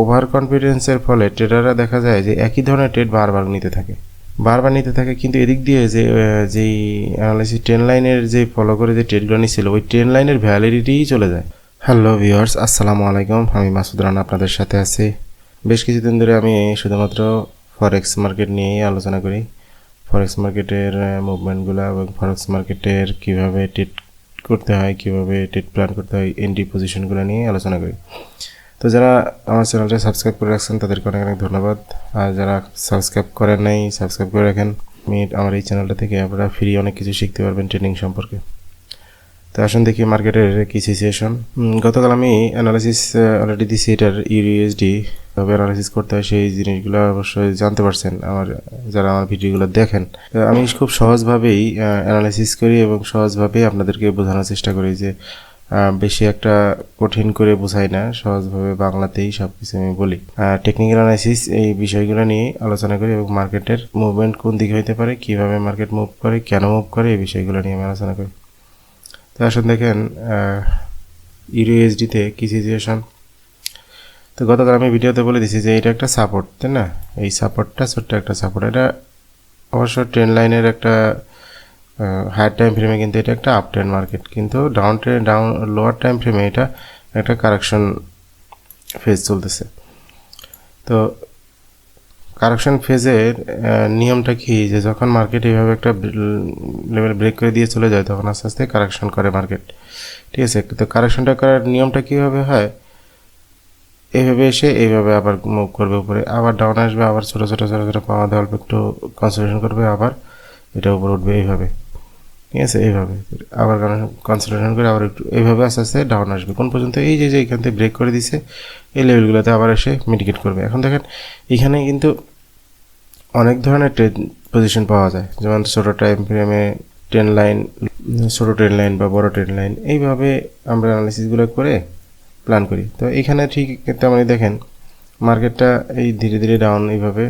Over কনফিডেন্সের ফলে ট্রেডাররা দেখা যায় যে একই ধরনের ট্রেড বারবার নিতে থাকে। বারবার নিতে থাকে কিন্তু এদিক দিয়ে যে যেই অ্যানালাইসিস ট্রেন লাইনের যে ফলো করে যে ট্রেডগুলো নিছিল ওই ট্রেন লাইনের ভ্যালিডিটিই চলে যায়। হ্যালো ভিউয়ার্স আসসালামু আলাইকুম। আমি মাসুদ রানা আপনাদের সাথে আছি। বেশ কিছুদিন ধরে আমি শুধুমাত্র ফরেক্স মার্কেট নিয়েই আলোচনা করি। ফরেক্স মার্কেটের মুভমেন্টগুলো এবং ফরেক্স মার্কেটের কীভাবে ট্রেড করতে হয়, কীভাবে ট্রেড প্ল্যান করতে হয় এন্ট্রি পজিশনগুলো নিয়ে আলোচনা করি। তো যারা আমার চ্যানেলটা সাবস্ক্রাইব করে রাখছেন, তাদেরকে অনেক অনেক ধন্যবাদ। আর যারা সাবস্ক্রাইব করেন নাই, সাবস্ক্রাইব করে রাখেন। আমি আমার এই চ্যানেলটা থেকে আপনারা ফ্রি অনেক কিছু শিখতে পারবেন ট্রেনিং সম্পর্কে। তো আসুন দেখি মার্কেটের কি সিচুয়েশন গতকাল আমি অ্যানালাইসিস অলরেডি দিছি এটার ইউএসডি কীভাবে অ্যানালাইসিস করতে হয় সেই জিনিসগুলো অবশ্যই জানতে পারছেন আমার, যারা আমার ভিডিওগুলো দেখেন। আমি খুব সহজভাবেই অ্যানালাইসিস করি এবং সহজভাবেই আপনাদেরকে বোঝানোর চেষ্টা করি যে বেশি একটা কঠিন করে বোঝাই না, সহজভাবে বাংলাতেই সব কিছু আমি বলি। টেকনিক্যাল অ্যানালাইসিস এই বিষয়গুলো নিয়ে আলোচনা করি এবং মার্কেটের মুভমেন্ট কোন দিকে হইতে পারে, কীভাবে মার্কেট মুভ করে, কেন মুভ করে, এই বিষয়গুলো নিয়ে আমি আলোচনা করি। তো আসুন দেখেন ইউএসডিতে কি সিচুয়েশন তো গতকাল আমি ভিডিওতে বলে দিছি যে এটা একটা সাপোর্ট তাই না? এই সাপোর্টটা ছোট্ট একটা সাপোর্ট এটা অবশ্য ট্রেন লাইনের একটা হায়ার টাইম ফ্রেমে কিন্তু এটা একটা আপ ট্রেন মার্কেট কিন্তু down trend down lower time ফ্রেমে এটা একটা কারেকশন ফেজ চলতেছে। তো কারেকশন ফেজের নিয়মটা কি? যে যখন মার্কেট এইভাবে একটা লেভেল ব্রেক করে দিয়ে চলে যায়, তখন আস্তে আস্তে কারেকশন করে মার্কেট ঠিক আছে? তো কারেকশনটা করার নিয়মটা কীভাবে হয়? এইভাবে এসে এইভাবে আবার মুভ করবে উপরে। আবার ডাউন আসবে, আবার ছোটো ছোটো ছোটো ছোটো পাওয়া দেওয়া অল্প একটু কনসেন্ট্রেশন করবে, আবার এটা উপরে উঠবে এইভাবে। ঠিক আছে, এইভাবে আবার কনসেন্ট্রেশন করে আবার একটু এইভাবে আস্তে আস্তে ডাউন আসবে। কোন পর্যন্ত এই যে যে এখান থেকে ব্রেক করে দিছে, এই লেভেলগুলোতে আবার এসে মিটিগেট করবে। এখন দেখেন, এখানে কিন্তু অনেক ধরনের ট্রেড পজিশন পাওয়া যায়। যেমন ছোটো টাইম ফ্রেমে ট্রেন লাইন ছোটো ট্রেন লাইন বা বড় ট্রেন লাইন এইভাবে আমরা অ্যানালিসিসগুলো করে প্ল্যান করি। তো এখানে ঠিক তেমনই দেখেন মার্কেটটা এই ধীরে ধীরে ডাউন এইভাবে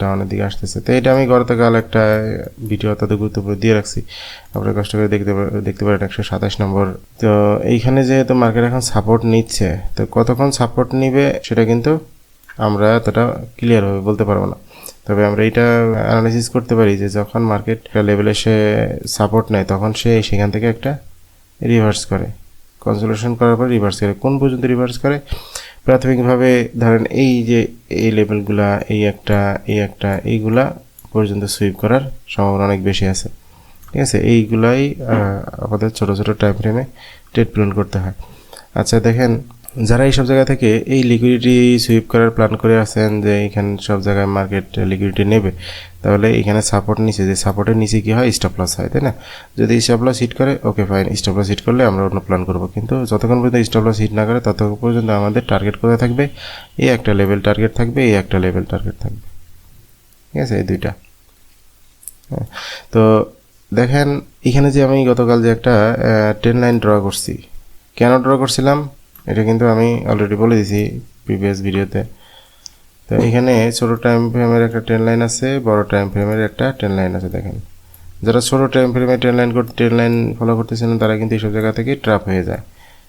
ডাউনের দিকে আসতেছে। তো এটা আমি গতকাল একটা ভিডিও অত্যন্ত গুরুত্বপূর্ণ দিয়ে রাখছি। আপনারা কষ্ট করে দেখতে দেখতে পারেন একশো সাতাশ নম্বর। তো এইখানে যেহেতু মার্কেট এখন সাপোর্ট নিচ্ছে, তো কতক্ষণ সাপোর্ট নিবে সেটা কিন্তু আমরা এতটা ক্লিয়ারভাবে বলতে পারব না। তবে আমরা এটা অ্যানালাইসিস করতে পারি যে যখন মার্কেট লেভেলে সে সাপোর্ট নেয়, তখন সে সেখান থেকে একটা রিভার্স করে। কনসোলেশন করার পর রিভার্স করে। কোন পর্যন্ত রিভার্স করে? প্রাথমিকভাবে ধরেন এই যে এই লেভেলগুলা এই একটা এই একটা, এইগুলা পর্যন্ত সুইপ করার সম্ভাবনা অনেক বেশি আছে। ঠিক আছে? এইগুলাই আমাদের ছোটো ছোটো টাইম ফ্রেমে ট্রেড প্ল্যান করতে হয়। আচ্ছা দেখেন যারা এইসব জায়গা থেকে এই লিকুইডিটি সুইপ করার প্ল্যান করে আছেন যে এখানে সব জায়গায় মার্কেট লিকুইডিটি নেবে তাহলে এখানে সাপোর্ট নিচে যে সাপোর্টের নিচে কী হয়? স্টপ লস হয় তাই না? যদি স্টপ লস হিট করে okay fine stop loss hit করলে আমরা অন্য প্ল্যান করব। কিন্তু যতক্ষণ পর্যন্ত স্টপ লস হিট না করে ততক্ষণ পর্যন্ত আমাদের টার্গেট কোথায় থাকবে? এই একটা লেভেল টার্গেট থাকবে এই একটা লেভেল টার্গেট থাকবে। ঠিক আছে এই দুইটা। হ্যাঁ, তো দেখেন এখানে যে আমি গতকাল যে একটা টেন লাইন ড্র করছি। কেন ড্র করছিলাম? এটা কিন্তু আমি অলরেডি বলে দিয়েছি প্রিভিয়াস ভিডিওতে তো এখানে ছোটো টাইম ফ্রেমের একটা ট্রেন লাইন আছে, বড় টাইম ফ্রেমের একটা ট্রেন লাইন আছে, দেখেন। যারা ছোটো টাইম ফ্রেমে trend line trend line follow করতেছেন, তারা কিন্তু এইসব জায়গা থেকে ট্র্যাপ হয়ে যায়।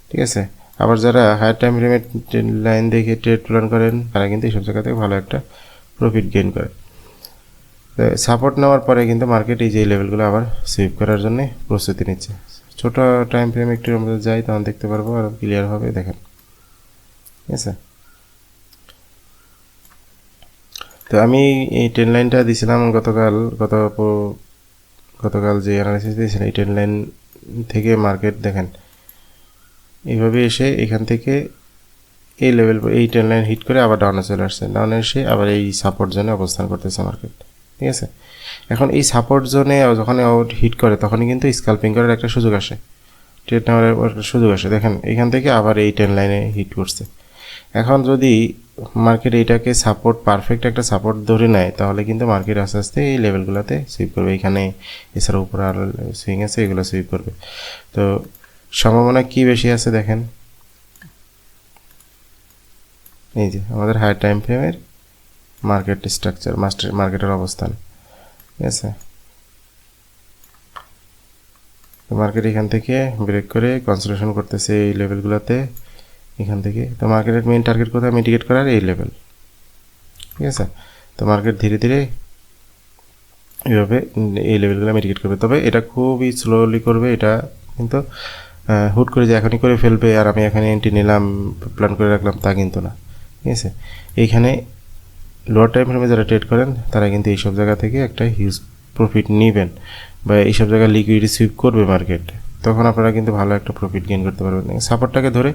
ঠিক আছে? আবার যারা হায়ার টাইম ফ্রেমে ট্রেন লাইন দেখে ট্রেড প্ল্যান করেন, তারা কিন্তু এইসব জায়গা থেকে ভালো একটা প্রফিট গেইন করে। সাপোর্ট নেওয়ার পরে কিন্তু মার্কেট এই যে লেভেলগুলো আবার সুইপ করার জন্য প্রস্তুতি নিচ্ছে। ছোট টাইম ফ্রেম একটু আমরা যাই, তখন দেখতে পারব আর ক্লিয়ার হবে, দেখেন। ঠিক আছে? তো আমি এই ট্রেন লাইনটা দিয়েছিলাম গতকাল, গত গতকাল যে অ্যানালাইসিস দিয়েছিলাম এই ট্রেন লাইন থেকে মার্কেট দেখেন। এইভাবে এসে এখান থেকে এই লেভেল এই ট্রেন লাইন হিট করে আবার ডাউনে চলে আসছে। ডাউনে এসে আবার এই সাপোর্ট জোনে অবস্থান করতেছে মার্কেট ঠিক আছে? এখন এই সাপোর্ট জোনে যখন হিট করে, তখনই কিন্তু স্কাল্পিং করার একটা সুযোগ আসে। ট্রেড নেওয়ার একটা সুযোগ আসে। দেখেন, এখান থেকে আবার এই টেন লাইনে হিট করছে। এখন যদি মার্কেট এইটাকে সাপোর্ট পারফেক্ট একটা সাপোর্ট ধরে নেয়, তাহলে কিন্তু মার্কেট আস্তে আস্তে এই লেভেলগুলোতে সুইপ করবে। এখানে এছাড়া উপরে আর সুইং আছে, এগুলো সুইপ করবে। তো সম্ভাবনা কি বেশি আছে দেখেন? এই যে, আমাদের হাই টাইম ফ্রেমের মার্কেট স্ট্রাকচার মাস্টার মার্কেটের অবস্থান। ঠিক আছে? মার্কেট এখান থেকে ব্রেক করে কনসেন্ট্রেশন করতেছে এই লেভেলগুলোতে এখান থেকে, তো মার্কেটের মেইন টার্গেট কোথায়? মিটিগেট করার এই লেভেল ঠিক আছে? তো মার্কেট ধীরে ধীরে এইভাবে এই লেভেলগুলো মিটিগেট করবে। তবে এটা খুবই স্লোলি করবে, এটা কিন্তু হুট করে যে এখনই করে ফেলবে আর আমি এখানে এন্ট্রি নিলাম প্ল্যান করে রাখলাম তা কিন্তু না। ঠিক আছে? এইখানে লোয়ার টাইম ফ্রেমে যারা ট্রেড করেন, তারা কিন্তু এইসব জায়গা থেকে একটা হিউজ প্রফিট নেবেন বা এইসব জায়গায় লিকুইডিটি সুইপ করবে মার্কেট তখন আপনারা কিন্তু ভালো একটা প্রফিট গেইন করতে পারবেন। সাপোর্টটাকে ধরে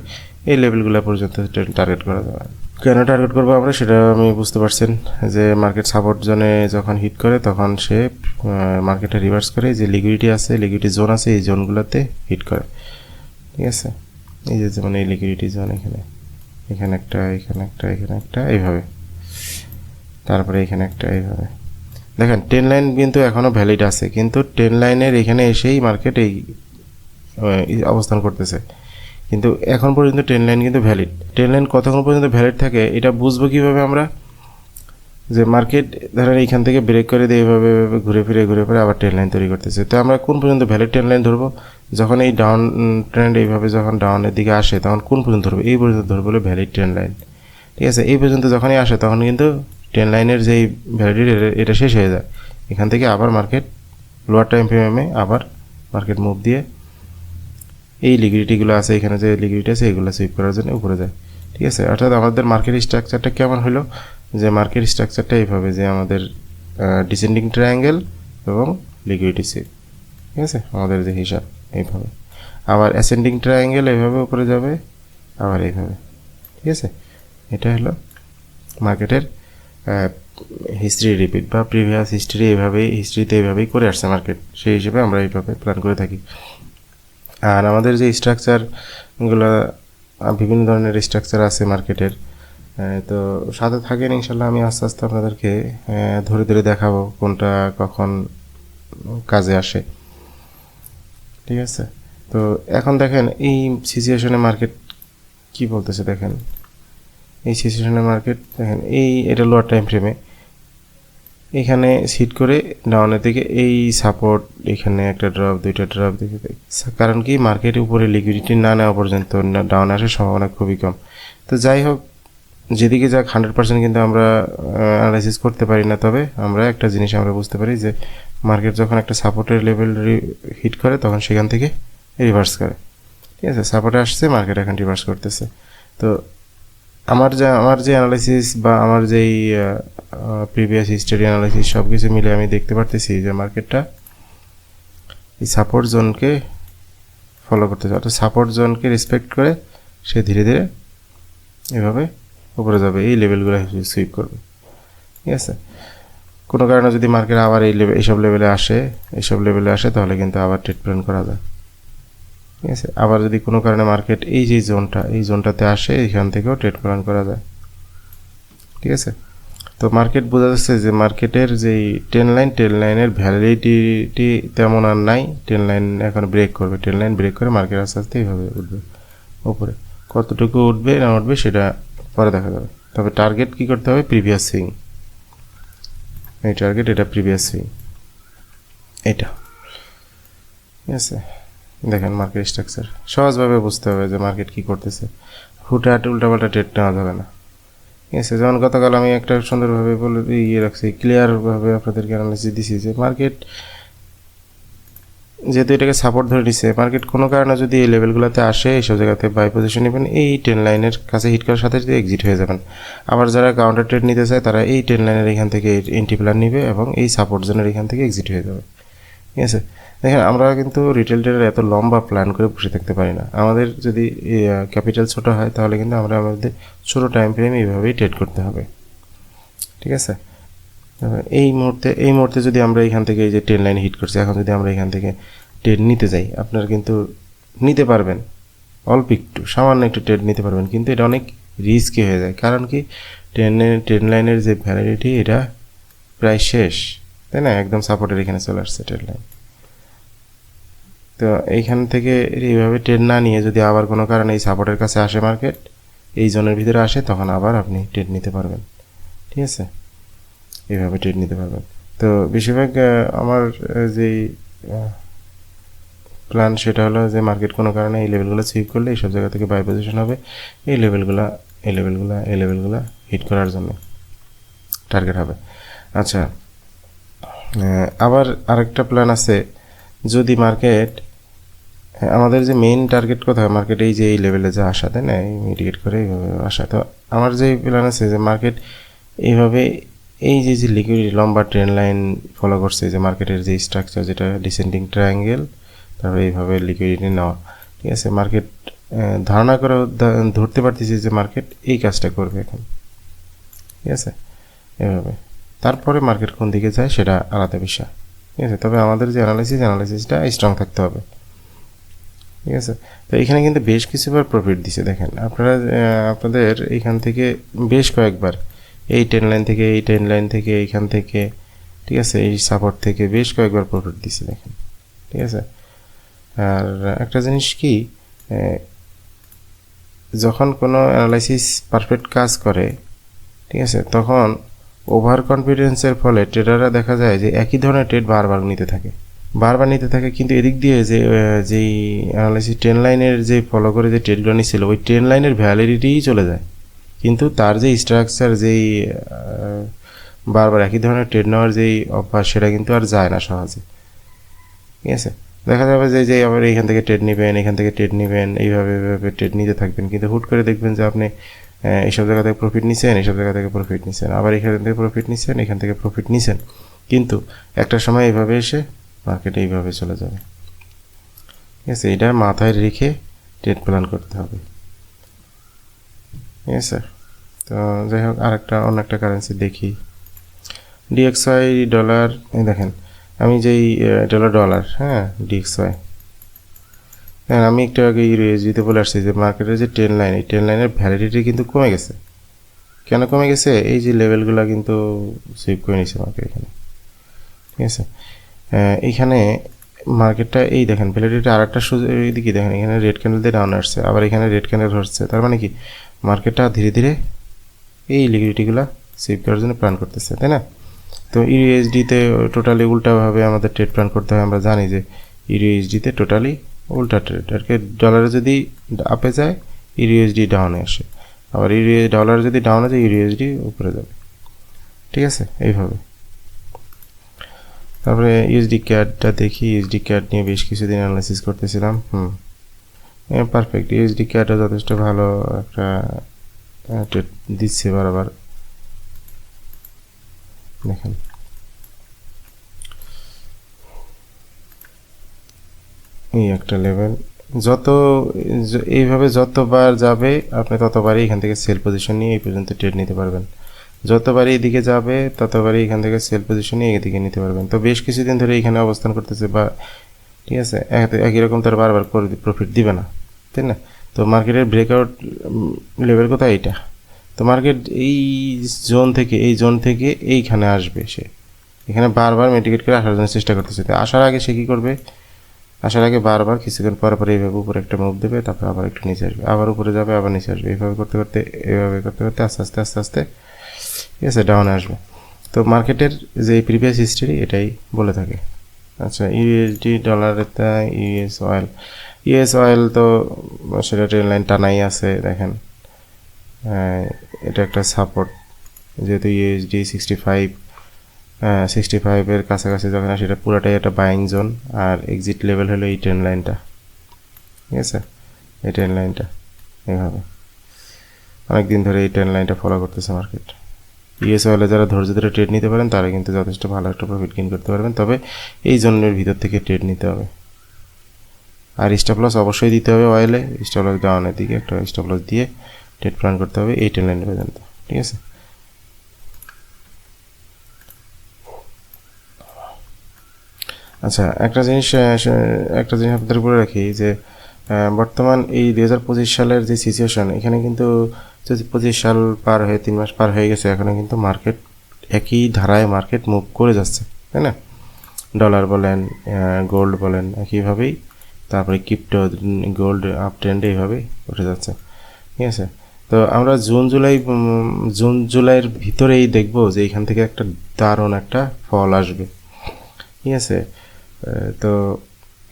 এই লেভেলগুলো পর্যন্ত টার্গেট করা যাবে কেন টার্গেট করব আমরা সেটা আমি বুঝতে পারছেন যে মার্কেট সাপোর্ট জোনে যখন হিট করে, তখন সে মার্কেটে রিভার্স করে। যে লিকুইডিটি আছে লিকুইডিটি জোন আছে, এই জোনগুলোতে হিট করে। ঠিক আছে? এই যে যেমন এই লিকুইডিটি জোন এখানে। এখানে একটা এখানে একটা এখানে একটা, এইভাবে। তারপরে এখানে একটা এইভাবে। দেখেন টেন লাইন কিন্তু এখনও ভ্যালিড আছে, কিন্তু টেন লাইনের এখানে এসেই মার্কেট এই অবস্থান করতেছে। কিন্তু এখন পর্যন্ত টেন লাইন কিন্তু ভ্যালিড টেন লাইন কতক্ষণ পর্যন্ত ভ্যালিড থাকে, এটা বুঝব কীভাবে আমরা? যে মার্কেট ধরেন এইখান থেকে ব্রেক করে দিয়ে এইভাবে ঘুরে ফিরে ঘুরে ফিরে আবার ট্রেন লাইন তৈরি করতেছে। তো আমরা কোন পর্যন্ত ভ্যালিড ট্রেন লাইন ধরবো? যখন এই ডাউন ট্রেন্ড এইভাবে যখন ডাউনের দিকে আসে, তখন কোন পর্যন্ত ধরবো? এই পর্যন্ত ধরবো হলো ভ্যালিড ট্রেন লাইন ঠিক আছে? এই পর্যন্ত যখনই আসে, তখন কিন্তু ট্রেন লাইনের যেই ভ্যালিডিটি এটা শেষ হয়ে যায়। এখান থেকে আবার মার্কেট লোয়ার টাইম ফ্রেমে আবার মার্কেট মুভ দিয়ে এই লিকুইডিটিগুলো আছে, এখানে যে লিকুইডিটি আছে, এগুলো সুইপ করার জন্য উপরে যায়। ঠিক আছে? অর্থাৎ আমাদের মার্কেট স্ট্রাকচারটা কেমন হলো? যে মার্কেট স্ট্রাকচারটা এইভাবে, যে আমাদের ডিসেন্ডিং ট্রায়াঙ্গেল এবং লিকুইডিটি সুইপ ঠিক আছে? আমাদের যে হিসাব, এইভাবে। আবার অ্যাসেন্ডিং ট্রায়াঙ্গেল এইভাবে উপরে যাবে, আবার এইভাবে। ঠিক আছে? এটা হলো মার্কেটের হিস্ট্রি রিপিট বা প্রিভিয়াস হিস্ট্রি এইভাবেই হিস্ট্রিতে এইভাবেই করে আসছে মার্কেট সেই হিসেবে আমরা এইভাবে প্ল্যান করে থাকি। আর আমাদের যে স্ট্রাকচারগুলো বিভিন্ন ধরনের স্ট্রাকচার আছে মার্কেটের তো সাথে থাকেন ইনশাল্লাহ আমি আস্তে আস্তে আপনাদেরকে ধরে ধরে দেখাবো কোনটা কখন কাজে আসে। ঠিক আছে? তো এখন দেখেন এই সিচুয়েশনে মার্কেট কি বলতেছে দেখেন? এই সিচুয়েশনে মার্কেট দেখেন, এই এটা লোয়ার টাইম ফ্রেমে এখানে সিট করে ডাউনের দিকে এই সাপোর্ট এখানে একটা ড্রপ দুইটা ড্রপ দেখে। কারণ কি মার্কেট উপরে লিকুইডিটি না নেওয়া পর্যন্ত ডাউন আসার সম্ভাবনা খুবই কম। তো যাই হোক, যেদিকে যাক হান্ড্রেড পার্সেন্ট কিন্তু আমরা অ্যানালাইসিস করতে পারি না। তবে আমরা একটা জিনিস আমরা বুঝতে পারি যে মার্কেট যখন একটা সাপোর্টের লেভেল হিট করে, তখন সেখান থেকে রিভার্স করে। ঠিক আছে সাপোর্টে আসছে মার্কেট এখন রিভার্স করতেছে। তো আমার যা, আমার যে অ্যানালাইসিস বা আমার যেই প্রিভিয়াস হিস্টোরি অ্যানালাইসিস সব কিছু মিলে আমি দেখতে পারতেছি যে মার্কেটটা এই সাপোর্ট জোনকে ফলো করতেছে। অর্থাৎ সাপোর্ট জোনকে রেসপেক্ট করে সে ধীরে ধীরে এভাবে উপরে যাবে, এই লেভেলগুলো সুইপ করবে। ঠিক আছে? কোনো কারণে যদি মার্কেট আবার এই লেভেল এইসব লেভেলে আসে, এইসব লেভেলে আসে, তাহলে কিন্তু আবার প্ল্যান করা যায়। ঠিক আছে? আবার যদি কোনো কারণে মার্কেট এই যে জোনটা এই জোনটাতে আসে, এখান থেকেও ট্রেড প্ল্যান করা যায়। ঠিক আছে? তো মার্কেট বোঝা যাচ্ছে যে মার্কেটের যেই টেন লাইন টেন লাইনের ভ্যালিডিটি তেমন আর নাই। টেন লাইন এখন ব্রেক করবে। টেন লাইন ব্রেক করে মার্কেট আস্তে আস্তে এইভাবে উঠবে, উপরে। কতটুকু উঠবে না উঠবে সেটা পরে দেখা যাবে। তবে টার্গেট কী করতে হবে? প্রিভিয়াস সুইং এই টার্গেট এটা প্রিভিয়াস সুইং এটা ঠিক আছে? দেখেন মার্কেট স্ট্রাকচার সহজভাবে বুঝতে হবে যে মার্কেট কী করতেছে। হুটহাট উল্টাপাল্টা ট্রেড নেওয়া যাবে না। ঠিক আছে, যেমন গতকাল আমি একটা সুন্দরভাবে বলে ইয়ে রাখছি ক্লিয়ারভাবে আপনাদেরকে অ্যানালাইসিস দিছি যে মার্কেট যেহেতু এটাকে সাপোর্ট ধরে নিচ্ছে মার্কেট কোনো কারণে যদি এই লেভেলগুলোতে আসে, এইসব জায়গাতে বাই পজিশন নেবেন, এই টেন লাইনের কাছে হিট করার সাথে সাথে এক্সিট হয়ে যাবেন। আবার যারা কাউন্টার ট্রেড নিতে চায়, তারা এই টেন লাইনের এখান থেকে এন্ট্রি প্ল্যান নিবে এবং এই সাপোর্ট জোনের এখান থেকে এক্সিট হয়ে যাবে। ঠিক আছে? দেখেন, আমরা কিন্তু রিটেল ট্রেডার এত লম্বা প্ল্যান করে বসে থাকতে পারি না। আমাদের যদি ক্যাপিটাল ছোট হয়, তাহলে কিন্তু আমরা আমাদের ছোটো টাইম ফ্রেমে এইভাবেই ট্রেড করতে হবে। ঠিক আছে? এই মুহূর্তে এই মুহূর্তে যদি আমরা এখান থেকে এই যে ট্রেন লাইন হিট করছি, এখন যদি আমরা এখান থেকে ট্রেড নিতে যাই, আপনার কিন্তু নিতে পারবেন। অল্প একটু, সামান্য একটু ট্রেড নিতে পারবেন, কিন্তু এটা অনেক রিস্কি হয়ে যায়। কারণ কি? ট্রেনের ট্রেন লাইনের যে ভ্যালিডিটি এটা প্রায় শেষ। তাই না? একদম সাপোর্টের এখানে চলে আসছে ট্রেন লাইন তো এইখান থেকে এইভাবে ট্রেড না নিয়ে যদি আবার কোনো কারণে এই সাপোর্টের কাছে আসে মার্কেট এই জোনের ভিতরে আসে, তখন আবার আপনি ট্রেড নিতে পারবেন। ঠিক আছে? এইভাবে ট্রেড নিতে পারবেন। তো বেশিরভাগ আমার যেই প্ল্যান সেটা হলো যে মার্কেট কোনো কারণে এই লেভেলগুলো সুইপ করলে এইসব জায়গা থেকে বাই পজিশন হবে। এই লেভেলগুলো এই লেভেলগুলো এই লেভেলগুলো হিট করার জন্য টার্গেট হবে। আচ্ছা আবার আরেকটা প্ল্যান আছে। যদি মার্কেট আমাদের যে মেইন টার্গেট কোথায়? মার্কেট এই যে এই লেভেলে যে আসা, তাই না? এই মিটিগেট করে এইভাবে আসা। তো আমার যে প্ল্যান আছে যে মার্কেট এইভাবে এই যে যে লিকুইডিটি লম্বা ট্রেন লাইন ফলো করছে, যে মার্কেটের যে স্ট্রাকচার যেটা ডিসেন্ডিং ট্রায়াঙ্গেল তারপরে এইভাবে লিকুইডিটি নেওয়া। ঠিক আছে? মার্কেট ধারণা করে ধরতে পারতেছি যে মার্কেট এই কাজটা করবে এখন। ঠিক আছে? এভাবে তারপরে মার্কেট কোন দিকে যায়, সেটা আলাদা বিষয়। ঠিক আছে? তবে আমাদের যে অ্যানালাইসিস অ্যানালাইসিসটা স্ট্রং থাকতে হবে। ঠিক আছে? তো এখানে কিন্তু বেশ কিছুবার প্রফিট দিছে, দেখেন। আপনারা আপনাদের এখান থেকে বেশ কয়েকবার, এই টেন লাইন থেকে, এই টেন লাইন থেকে, এইখান থেকে, ঠিক আছে? এই সাপোর্ট থেকে বেশ কয়েকবার প্রফিট দিছে, দেখেন। ঠিক আছে? আর একটা জিনিস কি যখন কোনো অ্যানালাইসিস পারফেক্ট কাজ করে, ঠিক আছে? তখন ওভার কনফিডেন্সের ফলে ট্রেডাররা দেখা যায় যে একই ধরনের ট্রেড বারবার নিতে থাকে। বারবার নিতে থাকে কিন্তু এদিক দিয়ে যে যেই অ্যানালাইসিস ট্রেন লাইনের যে ফলো করে যে ট্রেডগুলো নিচ্ছিল, ওই ট্রেন লাইনের ভ্যালিডিটিই চলে যায়। কিন্তু তার যে স্ট্রাকচার যেই বারবার একই ধরনের ট্রেড নেওয়ার যেই অভ্যাস, সেটা কিন্তু আর যায় না সহজে। ঠিক আছে? দেখা যাবে যে যে আবার এইখান থেকে ট্রেড নেবেন, এখান থেকে ট্রেড নেবেন, এইভাবে এইভাবে ট্রেড নিতে থাকবেন। কিন্তু হুট করে দেখবেন যে আপনি এইসব জায়গা থেকে প্রফিট নিছেন, এইসব জায়গা থেকে প্রফিট নিছেন, আবার এখান থেকে প্রফিট নিছেন, এখান থেকে প্রফিট নিছেন। কিন্তু একটা সময় এইভাবে এসে মার্কেটে এইভাবে চলে যাবে। ঠিক আছে, এটা মাথায় রেখে ট্রেড প্ল্যান করতে হবে। ঠিক আছে, তো যাই হোক, আরেকটা, অন্য একটা কারেন্সি দেখি। ডিএক্সআই ডলার দেখেন, আমি যেই ডলার ডলার হ্যাঁ ডিএক্সআই হ্যাঁ আমি একটু আগে ইউএসডিতে বলে আসছি যে মার্কেটের যে ট্রেন লাইন এই ট্রেন লাইনের ভ্যালিডিটি কিন্তু কমে গেছে। কেন কমে গেছে? এই যে লেভেলগুলো কিন্তু সুইপ করে নিছে মার্কেট এখানে। ঠিক আছে? এইখানে মার্কেটটা এই দেখেন ভ্যালিডিটি আর একটা এইদিকে দেখেন, এখানে রেড ক্যান্ডেল দিয়ে ডাউন আসছে, আবার এখানে রেড ক্যান্ডেল হচ্ছে তার মানে কি? মার্কেটটা ধীরে ধীরে এই লিকুইডিটিগুলো সেভ করার জন্য প্ল্যান করতেছে, তাই না? তো ইউএসডিতে টোটালি উল্টাভাবে আমাদের ট্রেড প্ল্যান করতে হয়। আমরা জানি যে ইউএসডিতে টোটালি উল্টা ট্রেড আর কি ডলারে যদি আপে যায় ইউএসডি ডাউনে আসে। আবার ইউএস ডলার যদি ডাউনে যায় ইউএসডি উপরে যাবে। ঠিক আছে? এইভাবে। তারপরে ইউএসডি ক্যাডটা দেখি। ইউএসডি ক্যাড নিয়ে বেশ কিছুদিন অ্যানালাইসিস করতেছিলাম। হুম। পারফেক্ট ইউএসডি ক্যাডও যথেষ্ট ভালো একটা ট্রেড দিচ্ছে বারবার। দেখেন। এই একটা লেভেল যত, এইভাবে যতবার যাবে, আপনি ততবারই এখান থেকে সেল পজিশন নিয়ে এই পর্যন্ত ট্রেড নিতে পারবেন। যতবারই এদিকে যাবে, ততবারই এখান থেকে সেল পজিশন নিয়ে এদিকে নিতে পারবেন। তো বেশ কিছুদিন ধরে এখানে অবস্থান করতেছে বা, ঠিক আছে, এক- একই রকম তার বারবার করে প্রফিট দিবে না, তাই না? তো মার্কেটের ব্রেকআউট লেভেল কোথায় এইটা? তো মার্কেট এই জোন থেকে, এই জোন থেকে এইখানে আসবে সে। এখানে বারবার মেডিকেট করে আসার জন্য চেষ্টা করতেছে। তো আসার আগে সে কী করবে? আসার আগে বারবার কিছুক্ষণ পর পর এইভাবে উপরে একটা মুভ দেবে, তারপর আবার একটু নিচে আসবে। আবার উপরে যাবে, আবার নিচে আসবে। এইভাবে করতে করতে, এইভাবে করতে করতে আস্তে আস্তে আস্তে আস্তে, ঠিক আছে ডাউনে আসবে। তো মার্কেটের যে প্রিভিয়াস হিস্ট্রি এটাই বলে থাকে। আচ্ছা ইউএসডি ডলারের তা ইউএস অয়েল ইউএস অয়েল তো সেটা ট্রেন লাইন টানাই আছে, দেখেন। এটা একটা সাপোর্ট যেহেতু ইউএসডি সিক্সটি ফাইভ সিক্সটি ফাইভের কাছাকাছি যখন আসে, এটা পুরোটাই একটা বাইং জোন আর এক্সিট লেভেল হলো এই ট্রেন লাইনটা ঠিক আছে? এই ট্রেন লাইনটা এইভাবে। অনেক দিন ধরে এই ট্রেন লাইনটা ফলো করতেছে মার্কেট ইউএস অয়েলে যারা ধৈর্য ধরে ট্রেড নিতে পারেন, তারা কিন্তু যথেষ্ট ভালো একটা প্রফিট গেইন করতে পারবেন। তবে এই জোনের ভিতর থেকে ট্রেড নিতে হবে। আর স্টপ লস অবশ্যই দিতে হবে অয়েলে স্টপ লস ডাউনের দিকে, একটা স্টপ লস দিয়ে ট্রেড প্ল্যান করতে হবে এই ট্রেন লাইন পর্যন্ত ঠিক আছে? আচ্ছা একটা জিনিস একটা জিনিস আপনাদের বলে রাখি যে বর্তমান এই দু হাজার পঁচিশ সালের যে সিচুয়েশন এখানে কিন্তু পঁচিশ সাল পার হয়ে, তিন মাস পার হয়ে গেছে, এখানে কিন্তু মার্কেট একই ধারায় মার্কেট মুভ করে যাচ্ছে, তাই না? ডলার বলেন গোল্ড বলেন, একইভাবেই তারপরে ক্রিপ্টো গোল্ড আপ ট্রেন্ড এইভাবেই উঠে যাচ্ছে, ঠিক আছে? তো আমরা জুন, জুলাই জুন, জুলাইয়ের ভিতরেই দেখব যে এখান থেকে একটা দারুণ একটা ফল আসবে, ঠিক আছে? তো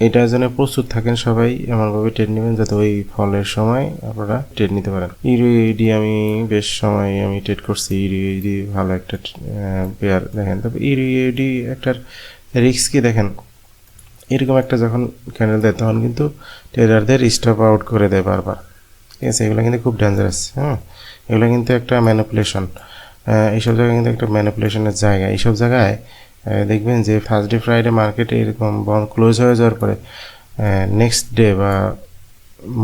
এটার জন্য প্রস্তুত থাকেন সবাই, এমনভাবে ট্রেড নেবেন যাতে ওই ফলের সময় আপনারা ট্রেড নিতে পারেন। ইউরিডি আমি বেশ সময় আমি ট্রেড করছি ইউরিডি ভালো একটা পেয়ার দেখেন। তবে ইউরিডি একটা রিস্ক কি দেখেন? এরকম একটা যখন ক্যান্ডেল দেয়, তখন কিন্তু ট্রেডারদের স্টপ আউট করে দেয় বারবার। ঠিক আছে, এগুলো কিন্তু খুব ডেঞ্জারাস হ্যাঁ এগুলো কিন্তু একটা ম্যানিপুলেশন এইসব জায়গায় কিন্তু একটা ম্যানিপুলেশনের জায়গা। এইসব জায়গায় দেখবেন যে থার্সডে ফ্রাইডে মার্কেটে এরকম বন্ধ ক্লোজ হয়ে যাওয়ার পরে নেক্সট ডে বা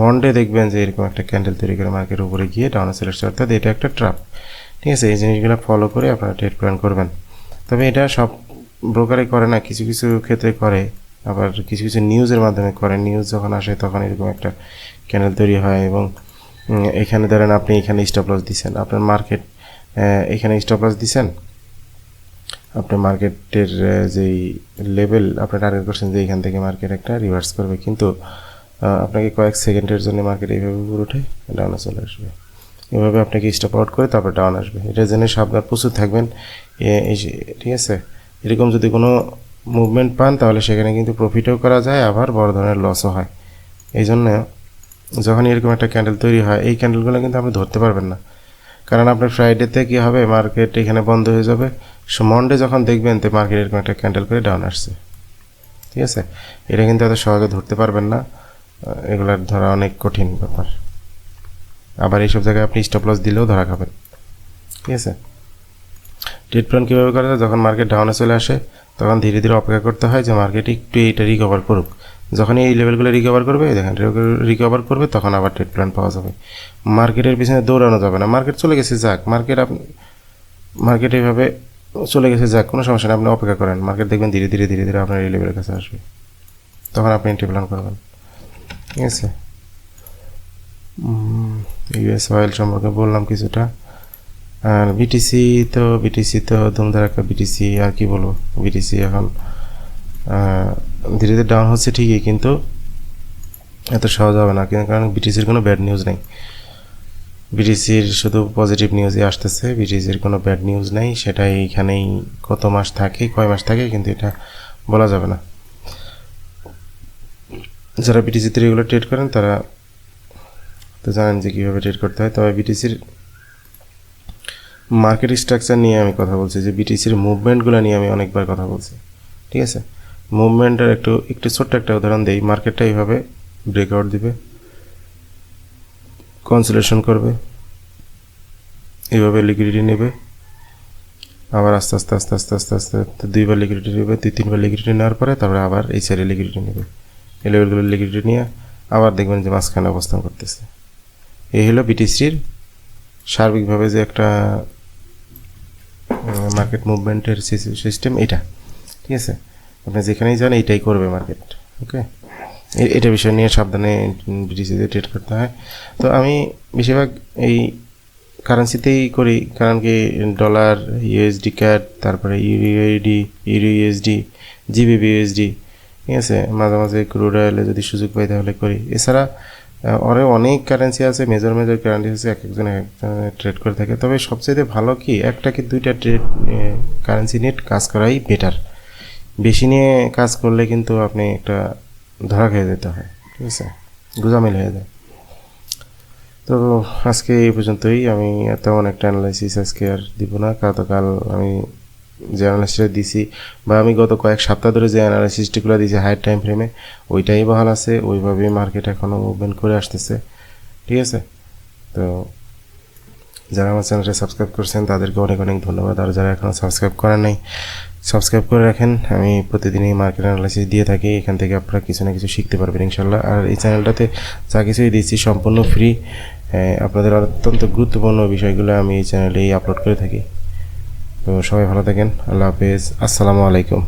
মন্ডে দেখবেন যে এরকম একটা ক্যান্ডেল তৈরি করে মার্কেটের উপরে গিয়ে ডাউন আসছে অর্থাৎ এটা একটা ট্রাপ ঠিক আছে? এই জিনিসগুলো ফলো করে আপনারা ট্রেড প্ল্যান করবেন। তবে এটা সব ব্রোকারে করে না, কিছু কিছু ক্ষেত্রে করে, আবার কিছু কিছু নিউজের মাধ্যমে করে। নিউজ যখন আসে তখন এরকম একটা ক্যান্ডেল তৈরি হয় এবং এখানে ধরেন আপনি এখানে স্টপ লস দিচ্ছেন। আপনার মার্কেট এখানে স্টপ লস দিচ্ছেন। আপনার মার্কেটের যেই লেভেল আপনি টার্গেট করছেন যে এখান থেকে মার্কেট একটা রিভার্স করবে। কিন্তু আপনাকে কয়েক সেকেন্ডের জন্য মার্কেট এইভাবে উপরে উঠে ডাউনে চলে আসবে। এভাবে আপনাকে স্টপ আউট করে তারপর ডাউন আসবে। এটার জন্য সাবধান প্রচুর থাকবেন। ঠিক আছে? এরকম যদি কোনো মুভমেন্ট পান, তাহলে সেখানে কিন্তু প্রফিটও করা যায়, আবার বড় ধরনের লসও হয়। এই জন্য যখন এরকম একটা ক্যান্ডেল তৈরি হয়, এই ক্যান্ডেলগুলো কিন্তু আপনি ধরতে পারবেন না। কারণ আপনার ফ্রাইডেতে কী হবে? মার্কেট এখানে বন্ধ হয়ে যাবে। মন্ডে যখন দেখবেন তো মার্কেট এরকম একটা ক্যান্ডেল করে ডাউন আসছে। ঠিক আছে? এটা কিন্তু এত সহজে ধরতে পারবেন না। এগুলার ধরা অনেক কঠিন ব্যাপার। আবার এইসব জায়গায় আপনি স্টপ লস দিলেও ধরা খাবেন। ঠিক আছে? ট্রেড প্ল্যান কীভাবে করা যায়? যখন মার্কেট ডাউনে চলে আসে, তখন ধীরে ধীরে অপেক্ষা করতে হয় যে মার্কেট একটু এইটা রিকভার করুক। যখনই এই লেভেলগুলো রিকভার করবে, দেখেন রিকভার করবে, তখন আবার ট্রেড প্ল্যান পাওয়া যাবে। মার্কেটের পিছনে দৌড়ানো যাবে না। মার্কেট চলে গেছে, যাক। মার্কেট আপনি মার্কেট এইভাবে চলে গেছে, যাক, কোনো সমস্যা নেই, আপনি অপেক্ষা করেন। মার্কেট দেখবেন ধীরে ধীরে ধীরে ধীরে আপনার এই লেভেলের কাছে আসবে। তখন আপনি এন্ট্রি প্ল্যান করবেন ঠিক আছে? ইউএস অয়েল সম্পর্কে বললাম কিছুটা। আর বিটিসি তো বিটিসি তো ধুমধারাক্কা বিটিসি আর কি বলব? বিটিসি এখন ধীরে ধীরে ডাউন হচ্ছে ঠিকই, কিন্তু এত সহজ হবে না, কিন্তু কারণ বিটিসির কোনো ব্যাড নিউজ নেই। বিটিসির শুধু পজিটিভ নিউজই আসতেছে বিটিসির কোনো ব্যাড নিউজ নেই সেটা এইখানেই কত মাস থাকে, কয় মাস থাকে, কিন্তু এটা বলা যাবে না। যারা বিটিসিতে রেগুলার ট্রেড করেন, তারা তো জানেন যে কীভাবে ট্রেড করতে হয়, তবে বিটিসির মার্কেট স্ট্রাকচার নিয়ে আমি কথা বলছি, যে বিটিসির মুভমেন্টগুলো নিয়ে আমি অনেকবার কথা বলছি, ঠিক আছে? মুভমেন্টের একটু একটু ছোট্ট একটা উদাহরণ দিই। মার্কেটটা এইভাবে ব্রেকআউট দিবে। কনসুলেশন করবে। এইভাবে লিকুইডিটি নেবে। আবার আস্তে আস্তে আস্তে আস্তে আস্তে আস্তে দুইবার লিকুইডিটি নেবে, দুই, তিনবার লিকুইডিটি নেওয়ার পরে তারপরে আবার এই সাইডে লিকুইডিটি নেবে। এই লেভেলগুলো লিকুইডিটি নিয়ে আবার দেখবেন যে মাঝখানে অবস্থান করতেছে। এই হলো বিটিসির সার্বিকভাবে যে একটা মার্কেট মুভমেন্টের সিস্টেম এটা ঠিক আছে? আপনি যেখানেই যান, এইটাই করবে মার্কেট ওকে এটা বিষয় নিয়ে সাবধানে বিটিসিতে ট্রেড করতে হয়। তো আমি বেশিরভাগ এই কারেন্সিতেই করি, কারণ কি ডলার ইউএসডি ক্যাট তারপরে ইউরিডি ইউরি ইউএসডি জিবিবি ইউএসডি ঠিক আছে? মাঝে মাঝে ক্রুড অয়েলে যদি সুযোগ পাই তাহলে করি। এছাড়া আরও অনেক কারেন্সি আছে মেজর মেজর কারেন্সি আছে, এক একজন এক ট্রেড করে থাকে। তবে সবচেয়ে ভালো কি? একটা কি দুইটা ট্রেড কারেন্সি নিয়ে কাজ করাই বেটার বেশি নিয়ে কাজ করলে কিন্তু আপনি একটা ধরা খেয়ে যেতে হয়, ঠিক আছে? গুজামিল হয়ে যায়। তো আজকে এই পর্যন্তই। আমি তেমন একটা অ্যানালাইসিস আজকে আর দিব না। গতকাল আমি যে অ্যানালাইসিসটা দিছি বা আমি গত কয়েক সপ্তাহ ধরে যে অ্যানালাইসিসটিগুলো দিয়েছি হাই টাইম ফ্রেমে ওইটাই বহাল আছে। ওইভাবেই মার্কেট এখনও মুভমেন্ট করে আসতেছে, ঠিক আছে? তো যারা আমার চ্যানেলটা সাবস্ক্রাইব করছেন, তাদেরকে অনেক অনেক ধন্যবাদ। আর যারা এখনও সাবস্ক্রাইব করেন নাই সাবস্ক্রাইব করে রাখেন। আমি প্রতিদিনই মার্কেট অ্যানালাইসিস দিয়ে থাকি। এখান থেকে আপনারা কিছু না কিছু শিখতে পারবেন ইনশাল্লাহ আর এই চ্যানেলটাতে যা কিছুই দিচ্ছি সম্পূর্ণ ফ্রি আপনাদের অত্যন্ত গুরুত্বপূর্ণ বিষয়গুলো আমি এই চ্যানেলেই আপলোড করে থাকি। তো সবাই ভালো থাকেন। আল্লাহ হাফেজ। আসসালামু আলাইকুম।